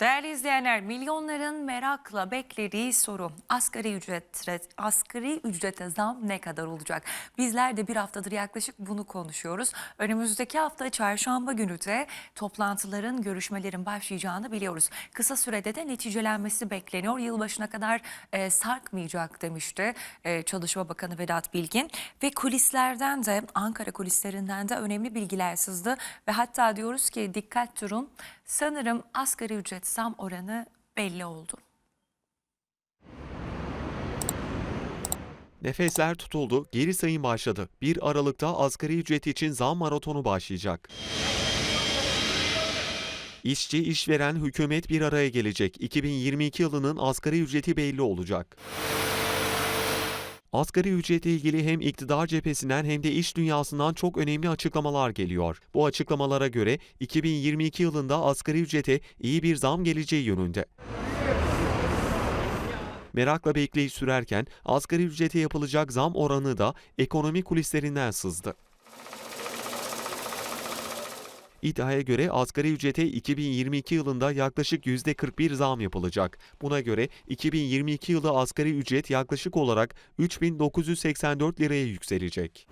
Değerli izleyenler, milyonların merakla beklediği soru asgari ücret asgari ücrete zam ne kadar olacak? Bizler de bir haftadır yaklaşık bunu konuşuyoruz. Önümüzdeki hafta çarşamba günü de toplantıların, görüşmelerin başlayacağını biliyoruz. Kısa sürede de neticelenmesi bekleniyor. Yılbaşına kadar e, sarkmayacak demişti e, Çalışma Bakanı Vedat Bilgin ve kulislerden de Ankara kulislerinden de önemli bilgiler sızdı ve hatta diyoruz ki dikkat durun sanırım asgari ücret zam oranı belli oldu. Nefesler tutuldu, geri sayım başladı. 1 Aralık'ta asgari ücret için zam maratonu başlayacak. İşçi, işveren, hükümet bir araya gelecek. 2022 yılının asgari ücreti belli olacak. Asgari ücretle ilgili hem iktidar cephesinden hem de iş dünyasından çok önemli açıklamalar geliyor. Bu açıklamalara göre 2022 yılında asgari ücrete iyi bir zam geleceği yönünde. Merakla bekleyiş sürerken asgari ücrete yapılacak zam oranı da ekonomi kulislerinden sızdı. İddiaya göre asgari ücrete 2022 yılında yaklaşık %41 zam yapılacak. Buna göre 2022 yılı asgari ücret yaklaşık olarak 3984 liraya yükselecek.